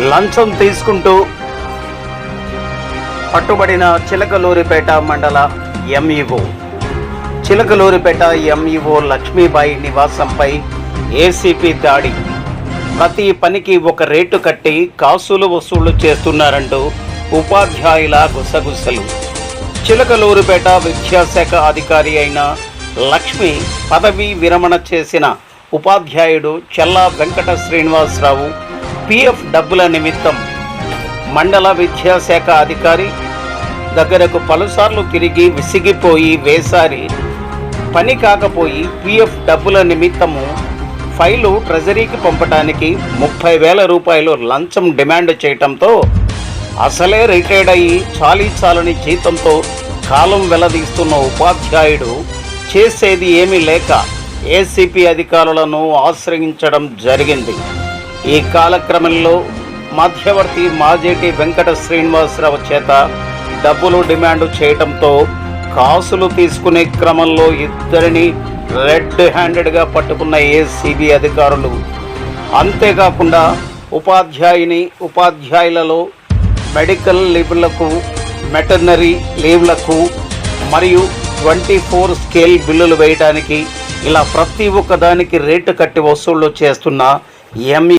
లంచం తీసుకుంటూ పట్టుబడిన చిలకలూరిపేట మండల ఎంఈఓ చిలకలూరిపేట ఎంఈఓ లక్ష్మీబాయి నివాసంపై ఏసీపీ దాడి. ప్రతి పనికి ఒక రేటు కట్టి కాసులు వసూళ్ళు చేస్తున్నారంటూ ఉపాధ్యాయుల గుసగుసలు. చిలకలూరుపేట విద్యాశాఖ అధికారి అయిన లక్ష్మి పదవీ విరమణ చేసిన ఉపాధ్యాయుడు చెల్లా వెంకట శ్రీనివాసరావు పిఎఫ్ డబ్బుల నిమిత్తం మండల విద్యాశాఖ అధికారి దగ్గరకు పలుసార్లు తిరిగి విసిగిపోయి వేసారి పని కాకపోయి పిఎఫ్ డబ్బుల నిమిత్తము ఫైలు ట్రెజరీకి పంపటానికి ముప్పై వేల రూపాయలు లంచం డిమాండ్ చేయటంతో అసలే రిటైర్డ్ అయ్యి చాలీ చాలని జీతంతో కాలం వెలదీస్తున్న ఉపాధ్యాయుడు చేసేది ఏమీ లేక ఏసీపీ అధికారులను ఆశ్రయించడం జరిగింది. ఈ కాలక్రమంలో మధ్యవర్తి మాజేటి వెంకట శ్రీనివాసరావు చేత డబ్బులు డిమాండ్ చేయటంతో కాసులు తీసుకునే క్రమంలో ఇద్దరిని రెడ్ హ్యాండెడ్గా పట్టుకున్న ఏసీబీ అధికారులు. అంతేకాకుండా ఉపాధ్యాయుని ఉపాధ్యాయులలో మెడికల్ లీవ్లకు మెటర్నరీ లీవ్లకు మరియు ట్వంటీ ఫోర్ స్కేల్ బిల్లులు వేయడానికి ఇలా ప్రతి ఒక్కదానికి రేటు కట్టి వసూళ్ళు చేస్తున్న ఎంఈ